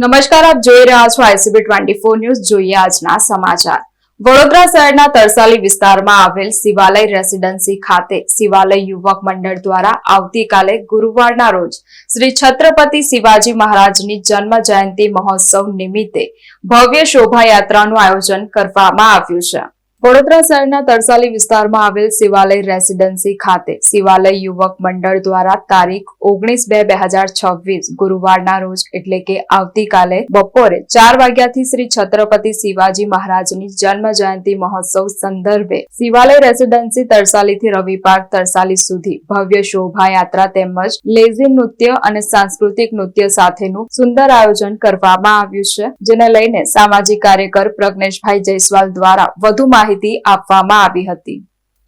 નમસ્કાર, આપ જોઈ રહ્યા છો આઈસીબી ટ્વેન્ટી ફોર ન્યૂઝ. જોઈએ આજના સમાચાર. વડોદરા શહેરના તરસાલી વિસ્તારમાં આવેલ શિવાલય રેસીડન્સી ખાતે શિવાલય યુવક મંડળ દ્વારા આવતીકાલે ગુરુવારના રોજ શ્રી છત્રપતિ શિવાજી મહારાજની જન્મ જયંતિ મહોત્સવ નિમિત્તે ભવ્ય શોભાયાત્રાનું આયોજન કરવામાં આવ્યું છે. વડોદરા શહેરના તરસાલી વિસ્તારમાં આવેલ શિવાલય રેસીડન્સી ખાતે શિવાલય યુવક મંડળ દ્વારા તારીખ ઓગણીસ બે બે હજાર છવ્વીસ, ગુરુવારના રોજ એટલે કે આવતીકાલે બપોરે ચાર વાગ્યાથી શ્રી છત્રપતિ શિવાજી મહારાજની જન્મ જયંતિ મહોત્સવ સંદર્ભે શિવાલય રેસીડન્સી તરસાલીથી રવિ પાર્ક તરસાલી સુધી ભવ્ય શોભાયાત્રા તેમજ લેઝી નૃત્ય અને સાંસ્કૃતિક નૃત્ય સાથેનું સુંદર આયોજન કરવામાં આવ્યું છે, જેને લઈને સામાજિક કાર્યકર પ્રજ્ઞેશભાઈ જયસ્વાલ દ્વારા વધુ માહિતી આપવામાં આવી હતી.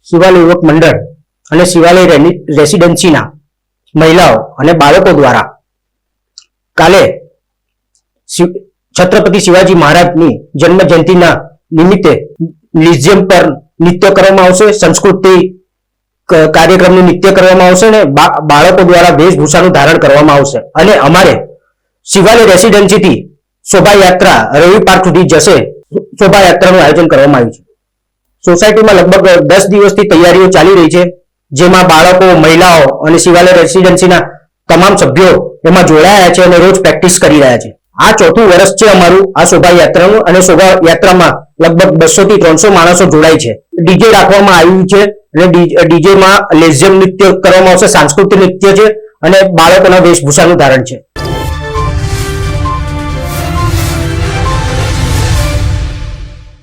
શિવાલય યુવક મંડળ અને શિવાલય રેસિડેન્સીના મહિલાઓ અને બાળકો દ્વારા કાલે છત્રપતિ શિવાજી મહારાજની જન્મ જયંતિના નિમિત્તે મ્યુઝિયમ પર નૃત્ય કરવામાં આવશે, સંસ્કૃતિ કાર્યક્રમનું નૃત્ય કરવામાં આવશે અને બાળકો દ્વારા વેશભૂષાનું ધારણ કરવામાં આવશે. અને અમારે શિવાલય રેસિડેન્સીથી શોભાયાત્રા રવિ પાર્ક સુધી જશે. શોભાયાત્રાનું આયોજન કરવામાં આવ્યું છે. સોસાયટીમાં લગભગ દસ દિવસથી તૈયારીઓ ચાલી રહી છે, જેમાં બાળકો, મહિલાઓ અને શિવાલય રેસિડેન્સીના તમામ સભ્યો એમાં જોડાયા છે અને રોજ પ્રેક્ટિસ કરી રહ્યા છે. આ ચોથું વર્ષ છે અમારું આ શોભાયાત્રાનું અને શોભાયાત્રામાં લગભગ બસો થી ત્રણસો માણસો જોડાય છે. ડીજે રાખવામાં આવ્યું છે અને ડીજેમાં લેઝિયમ નૃત્ય કરવામાં આવશે, સાંસ્કૃતિક નૃત્ય છે અને બાળકોના વેશભૂષાનું ધારણ છે.